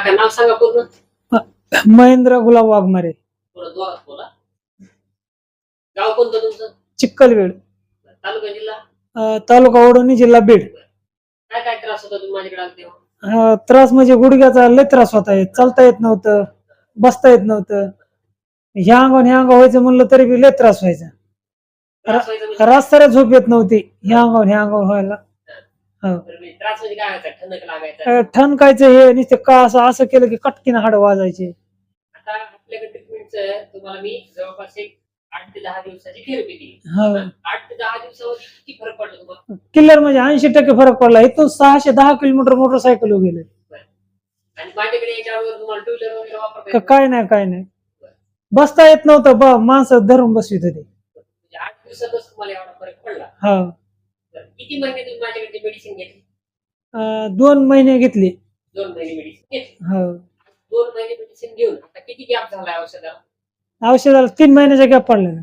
काका नाव सांगा पूर्ण. महेंद्र गुलाब वाघमारे. थोडं जोरात बोला. गाव कोणतं तुमचं? चिक्कलवेड तालुका जिल्हा? अं, तालुका जिल्हा बीड. काय काय त्रास होता तुम्ही माझ्याकडे आले तेव्हा अं, त्रास म्हणजे गुडघ्याचा लय त्रास होता. येत चालता येत नव्हतं बसता येत नव्हतं. ह्या अंगावर ह्या अंगा व्हायचं म्हणलं तरी बी लय त्रास व्हायचा. त्रास व्हायचा म्हणजे- रास्ताऱ्या झोप येत नव्हती. ह्या अंगावर ह्या अंगावर व्हायला. हो. बरं, म्हणजे त्रास म्हणजे काय व्हायचा ठणक लागायचा. अं, ठणकायचं हे नुसते का असं असं केलं की कटकीनं हाड वाजायचे. आता आपल्याकडे ट्रीटमेंटचं तुम्हाला मी जवळपास एक आठ ते दहा दिवसाची थेरपी दिली. हो. आठ ते दहा दिवसामध्ये किती फरक पडला तुम्हाला? किल्लर म्हणजे ऐंशी टक्के फरक पडला. इथून सहाशे दहा किलोमीटर मोटरसायकल गेले. आणि माझ्याकडे तुम्हाला टू व्हीलर वगैरे वापरता का- येतं? काय नाही काय नाही. बसता येत नव्हतं ब माणसं धरून बसवित होते. म्हणजे आठ दिवसातच तुम्हाला एवढा फरक पडला. हा. बरं, किती महिने तुम्ही माझ्याकडे मेडिसिन घेतली? अं, दोन महिने घेतले. दोन महिने मेडिसिन घेतली. हो. दोन महिने मेडिसिन घेऊन आता किती गॅप झालाय औषधाला औषधाला तीन महिन्याचा गॅप पडला ना.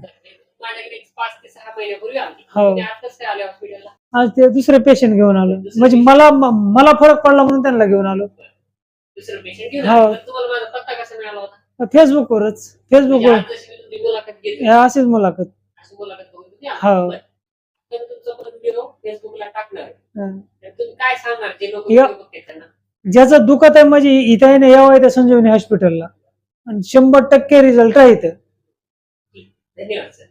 माझ्याकडे एक पाच ते सहा महिन्यापूर्वी आली. हो. तुम्ही काय आले हॉस्पिटलला आज ते दुसरे पेशंट घेऊन आलो. म्हणजे मला म- मला फरक पडला म्हणून त्यांना घेऊन आलो. दुसरं पेशंट घेऊन हो. आले. तर तुम्हाला माझा पत्ता कसा मिळाला होता? फेसबुकवरच म्हणजे फेसबुकवर आज जशी मी तुमची मुलाखत घेतली? हे अशीच मुलाखत. अशी मुलाखत बघून तुम्ही हो. बरं. तर तुमचा पण व्हिडिओ फेसबुकला टाकणार. आहे. तर तुम्ही काय सांगणार? जे लोक या- बघते त्यांना. ज्याचं दुखत आहे म्हणजे इथं आहे ना यावं आहे त्या संजीवनी हॉस्पिटलला आणि शंभर टक्के रिझल्ट आहे इथं. धन्यवाद सर